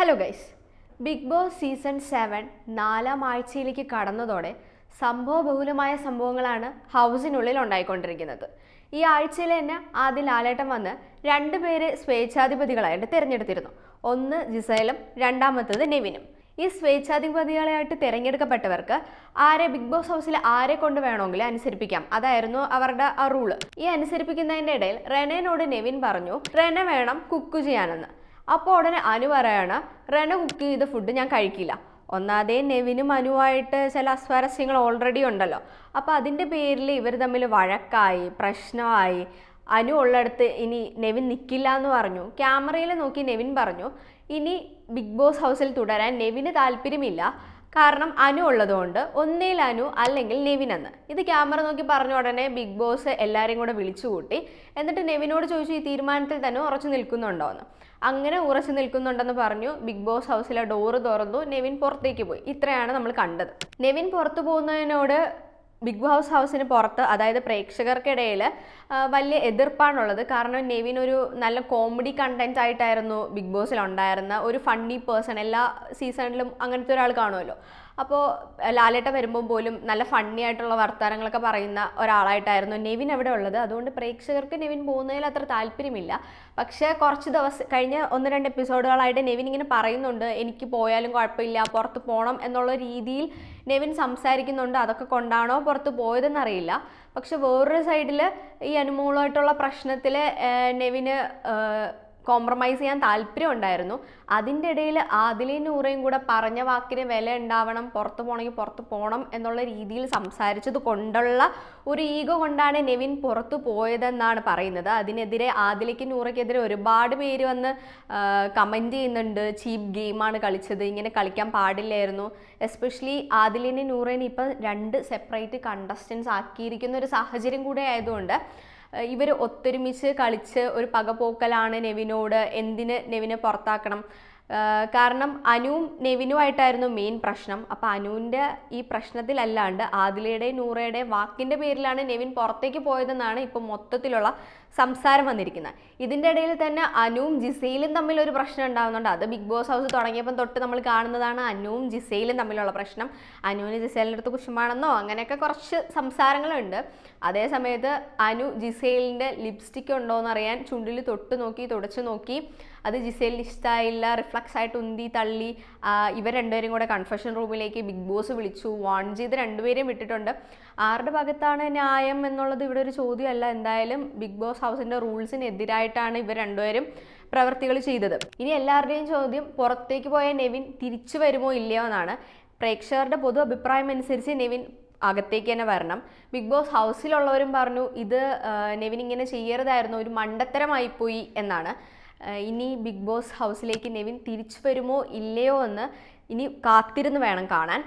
Hello guys Bigg Boss season seven നാലാം ആഴ്ചയിലേക്ക് കടന്നതോടെ സംഭവബഹുലമായ സംഭവങ്ങളാണ് ഹൗസിനുള്ളിൽ ഉണ്ടായിക്കൊണ്ടിരിക്കുന്നത്. ഈ ആഴ്ചയിൽ തന്നെ ആദ്യം ലാലേട്ടൻ വന്ന് രണ്ട് പേര് സ്വേച്ഛാധിപതികളായിട്ട് തിരഞ്ഞെടുത്തിരുന്നു. ഒന്ന് ജിസൈലും രണ്ടാമത്തത് നെവിനും. ഈ സ്വേച്ഛാധിപതികളായിട്ട് തിരഞ്ഞെടുക്കപ്പെട്ടവർക്ക് ആരെ ബിഗ് ബോസ് ഹൗസിൽ ആരെ കൊണ്ട് വേണമെങ്കിലും അനുസരിപ്പിക്കാം. അതായിരുന്നു അവരുടെ ആ റൂൾ ഈ അനുസരിപ്പിക്കുന്നതിന്റെ ഇടയിൽ റെനയോട് നെവിൻ പറഞ്ഞു റെന വേണം കുക്ക് ചെയ്യാനെന്ന്. അപ്പോൾ ഉടനെ അനു പറയാണ് റെന കുക്ക് ചെയ്ത ഫുഡ് ഞാൻ കഴിക്കില്ല. ഒന്നാതെ നെവിനും അനുവായിട്ട് ചില അസ്വാരസ്യങ്ങൾ ഓൾറെഡി ഉണ്ടല്ലോ. അപ്പോൾ അതിന്റെ പേരിൽ ഇവർ തമ്മിൽ വഴക്കായി പ്രശ്നമായി. അനു ഉള്ളിടത്ത് ഇനി നെവിൻ നിൽക്കില്ല എന്ന് പറഞ്ഞു. ക്യാമറയിൽ നോക്കി നെവിൻ പറഞ്ഞു ഇനി ബിഗ് ബോസ് ഹൗസിൽ തുടരാൻ നെവിന് താല്പര്യമില്ല. കാരണം അനു ഉള്ളതുകൊണ്ട് ഒന്നേൽ അനു അല്ലെങ്കിൽ നെവിൻ എന്ന്. ഇത് ക്യാമറ നോക്കി പറഞ്ഞ ഉടനെ ബിഗ് ബോസ് എല്ലാവരെയും കൂടെ വിളിച്ചുകൂട്ടി. എന്നിട്ട് നെവിനോട് ചോദിച്ചു ഈ തീരുമാനത്തിൽ തന്നെ ഉറച്ചു നിൽക്കുന്നുണ്ടോ എന്ന്? അങ്ങനെ ഉറച്ചു നിൽക്കുന്നുണ്ടെന്ന് പറഞ്ഞു. ബിഗ് ബോസ് ഹൗസിലെ ഡോറ് തുറന്നു. നെവിൻ പുറത്തേക്ക് പോയി. ഇത്രയാണ് നമ്മൾ കണ്ടത്. നെവിൻ പുറത്തു പോകുന്നതിനോട് ബിഗ് ബോസ് ഹൗസിന് പുറത്ത് അതായത് പ്രേക്ഷകർക്കിടയിൽ വലിയ എതിർപ്പാണുള്ളത്. കാരണം നെവിൻ ഒരു നല്ല കോമഡി കണ്ടന്റ് ആയിട്ടായിരുന്നു ബിഗ് ബോസിൽ ഉണ്ടായിരുന്ന ഒരു ഫണ്ണി പേഴ്സൺ എല്ലാ സീസണിലും അങ്ങനത്തെ ഒരാൾ കാണുമല്ലോ. അപ്പോൾ ലാലേട്ട വരുമ്പോൾ പോലും നല്ല ഫണ്ണി ആയിട്ടുള്ള വർത്തമാനങ്ങളൊക്കെ പറയുന്ന ഒരാളായിട്ടായിരുന്നു നെവിൻ അവിടെ ഉള്ളത്. അതുകൊണ്ട് പ്രേക്ഷകർക്ക് നെവിൻ പോകുന്നതിൽ അത്ര താല്പര്യമില്ല. പക്ഷേ കുറച്ച് ദിവസം കഴിഞ്ഞ ഒന്ന് രണ്ട് എപ്പിസോഡുകളായിട്ട് നെവിൻ ഇങ്ങനെ പറയുന്നുണ്ട് എനിക്ക് പോയാലും കുഴപ്പമില്ല പുറത്ത് പോകണം എന്നുള്ള രീതിയിൽ നെവിൻ സംസാരിക്കുന്നുണ്ട്. അതൊക്കെ കൊണ്ടാണോ പുറത്ത് പോയതെന്നറിയില്ല. പക്ഷെ വേറൊരു സൈഡിൽ ഈ അനുമോളുമായിട്ടുള്ള പ്രശ്നത്തിൽ നെവിന് കോംപ്രമൈസ് ചെയ്യാൻ താല്പര്യം ഉണ്ടായിരുന്നു അതിന്റെ ഇടയിൽ ആദിലയും നൂറയും കൂടെ പറഞ്ഞ വാക്കിന് വില ഉണ്ടാവണം പുറത്ത് പോകണമെങ്കിൽ പുറത്ത് പോകണം എന്നുള്ള രീതിയിൽ സംസാരിച്ചത് കൊണ്ടുള്ള ഒരു ഈഗോ കൊണ്ടാണ് നെവിൻ പുറത്തു പോയതെന്നാണ് പറയുന്നത്. അതിനെതിരെ ആദിലയ്ക്ക് നൂറയ്ക്കെതിരെ ഒരുപാട് പേര് വന്ന് കമന്റ് ചെയ്യുന്നുണ്ട്. ചീപ്പ് ഗെയിമാണ് കളിച്ചത് ഇങ്ങനെ കളിക്കാൻ പാടില്ലായിരുന്നു. എസ്പെഷ്യലി ആദിലിനെ നൂറേനെ ഇപ്പം രണ്ട് സെപ്പറേറ്റ് കണ്ടസ്റ്റൻസ് ആക്കിയിരിക്കുന്ന ഒരു സാഹചര്യം കൂടെ ആയതുകൊണ്ട് ഇവർ ഒത്തൊരുമിച്ച് കളിച്ച് ഒരു പകപോക്കലാണ് നെവിനോട് എന്തിന് നെവിനെ പുറത്താക്കണം? കാരണം അനുവും നെവിനുമായിട്ടായിരുന്നു മെയിൻ പ്രശ്നം. അപ്പോൾ അനുവിന്റെ ഈ പ്രശ്നത്തിലല്ലാണ്ട് ആദിലയുടെയും നൂറയുടെയും വാക്കിന്റെ പേരിലാണ് നെവിൻ പുറത്തേക്ക് പോയതെന്നാണ് ഇപ്പോൾ മൊത്തത്തിലുള്ള സംസാരം വന്നിരിക്കുന്നത്. ഇതിന്റെ ഇടയിൽ തന്നെ അനുവും ജിസയിലും തമ്മിൽ ഒരു പ്രശ്നം ഉണ്ടാകുന്നുണ്ട് അത് ബിഗ് ബോസ് ഹൗസ് തുടങ്ങിയപ്പം തൊട്ട് നമ്മൾ കാണുന്നതാണ് അനുവും ജിസയിലും തമ്മിലുള്ള പ്രശ്നം. അനുവിന് ജിസേലിന്റെ അടുത്ത് കുശുമാണെന്നോ അങ്ങനെയൊക്കെ കുറച്ച് സംസാരങ്ങളുണ്ട്. അതേ സമയത്ത് അനു ജിസേലിന്റെ ലിപ്സ്റ്റിക് ഉണ്ടോ എന്നറിയാൻ ചുണ്ടിൽ തൊട്ട് നോക്കി തുടച്ച് നോക്കി. അത് ജിസേലിന് ഇഷ്ടമായില്ല റിഫ്ലക്സ് ആയിട്ട് ഉന്തി തള്ളി ഇവർ രണ്ടുപേരും കൂടെ കൺഫഷൻ റൂമിലേക്ക് ബിഗ് ബോസ് വിളിച്ചു വാൺ ചെയ്ത് രണ്ടുപേരെയും വിട്ടിട്ടുണ്ട്. ആരുടെ ഭാഗത്താണ് ന്യായം എന്നുള്ളത് ഇവിടെ ഒരു ചോദ്യമല്ല. എന്തായാലും ബിഗ് ബോസ് ഹൗസിന്റെ റൂൾസിനെതിരായിട്ടാണ് ഇവർ രണ്ടുപേരും പ്രവർത്തികൾ ചെയ്തത്. ഇനി എല്ലാവരുടെയും ചോദ്യം പുറത്തേക്ക് പോയ നെവിൻ തിരിച്ചു വരുമോ ഇല്ലയോ എന്നാണ്. പ്രേക്ഷകരുടെ പൊതു അഭിപ്രായം അനുസരിച്ച് നെവിൻ അകത്തേക്ക് തന്നെ വരണം. ബിഗ് ബോസ് ഹൗസിലുള്ളവരും പറഞ്ഞു ഇത് നെവിൻ ഇങ്ങനെ ചെയ്യരുതായിരുന്നു ഒരു മണ്ടത്തരമായി പോയി എന്നാണ്. ഇനി ബിഗ് ബോസ് ഹൗസിലേക്ക് നെവിൻ തിരിച്ചു വരുമോ ഇല്ലയോ എന്ന് ഇനി കാത്തിരുന്ന് വേണം കാണാൻ.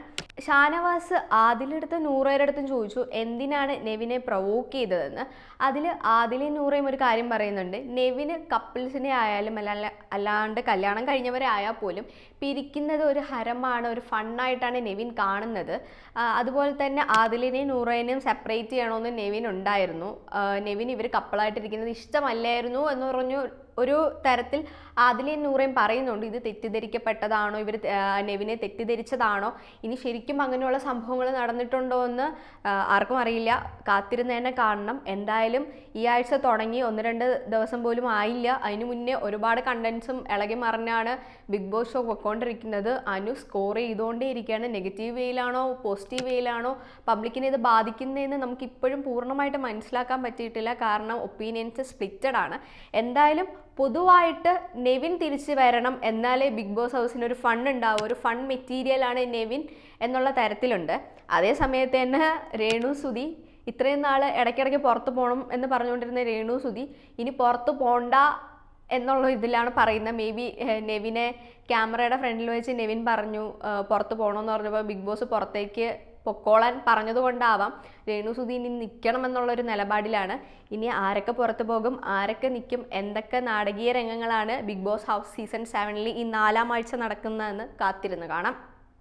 ഷാനവാസ് ആദിലെടുത്ത് നൂറയുടെ ചോദിച്ചു എന്തിനാണ് നെവിനെ പ്രൊവോക്ക് ചെയ്തതെന്ന്? അതിൽ ആദിലും നൂറയും ഒരു കാര്യം പറയുന്നുണ്ട്. നെവിന് കപ്പിൾസിനെ ആയാലും അല്ല അല്ലാണ്ട് കല്യാണം കഴിഞ്ഞവരെ ആയാൽ പോലും പിരിക്കുന്നത് ഒരു ഹരമാണ് ഒരു ഫണ്ണായിട്ടാണ് നെവിൻ കാണുന്നത്. അതുപോലെ തന്നെ ആദിലിനെയും നൂറേനെയും സെപ്പറേറ്റ് ചെയ്യണമെന്ന് നെവിൻ ഉണ്ടായിരുന്നു. നെവിൻ ഇവർ കപ്പിളായിട്ടിരിക്കുന്നത് ഇഷ്ടമല്ലായിരുന്നു എന്ന് പറഞ്ഞു ഒരു തരത്തിൽ ആദിലയും നൂറേം പറയുന്നുണ്ട് ഇത് തെറ്റിദ്ധരിക്കപ്പെട്ടതാണോ ഇവർ നെവിനെ തെറ്റിദ്ധരിച്ചതാണോ ഇനി ശരിക്കും അങ്ങനെയുള്ള സംഭവങ്ങൾ നടന്നിട്ടുണ്ടോ എന്ന് ആർക്കും അറിയില്ല. കാത്തിരുന്ന് തന്നെ കാണണം. എന്തായാലും ഈ ആഴ്ച തുടങ്ങി ഒന്ന് രണ്ട് ദിവസം പോലും ആയില്ല. അതിനു മുന്നേ ഒരുപാട് കണ്ടൻസും ഇളകി മറിഞ്ഞാണ് ബിഗ് ബോസ് ഷോ പൊയ്ക്കൊണ്ടിരിക്കുന്നത്. അനു സ്കോർ ചെയ്തുകൊണ്ടേ ഇരിക്കുകയാണ്. നെഗറ്റീവ് വേയിലാണോ പോസിറ്റീവ് വേയിലാണോ പബ്ലിക്കിനെ ഇത് ബാധിക്കുന്നതെന്ന് നമുക്കിപ്പോഴും പൂർണമായിട്ട് മനസ്സിലാക്കാൻ പറ്റിയിട്ടില്ല. കാരണം ഒപ്പീനിയൻസ് സ്പ്ലിറ്റഡ് ആണ് എന്തായാലും പൊതുവായിട്ട് നെവിൻ തിരിച്ചു വരണം എന്നാലേ ബിഗ് ബോസ് ഹൗസിന് ഒരു ഫണ്ട് ഉണ്ടാവും ഒരു ഫണ്ട് മെറ്റീരിയലാണ് നെവിൻ എന്നുള്ള തരത്തിലുണ്ട്. അതേ സമയത്ത് തന്നെ രേണു സുധി ഇത്രയും നാൾ ഇടയ്ക്കിടയ്ക്ക് പുറത്ത് പോകണം എന്ന് പറഞ്ഞുകൊണ്ടിരുന്ന രേണു സുധി ഇനി പുറത്ത് പോണ്ട എന്നുള്ള ഇതിലാണ് പറയുന്നത്. മേ ബി നെവിനെ ക്യാമറയുടെ ഫ്രണ്ടിൽ വെച്ച് നെവിൻ പറഞ്ഞു പുറത്ത് പോകണമെന്ന് പറഞ്ഞപ്പോൾ ബിഗ് ബോസ് പുറത്തേക്ക് പൊക്കോളാൻ പറഞ്ഞതുകൊണ്ടാവാം രേണു സുധീൻ ഇനി നിൽക്കണം എന്നുള്ളൊരു നിലപാടിലാണ്. ഇനി ആരൊക്കെ പുറത്തു പോകും ആരൊക്കെ നിൽക്കും എന്തൊക്കെ നാടകീയ രംഗങ്ങളാണ് ബിഗ് ബോസ് ഹൗസ് സീസൺ സെവനിൽ ഈ നാലാം ആഴ്ച നടക്കുന്നതെന്ന് കാത്തിരുന്ന് കാണാം.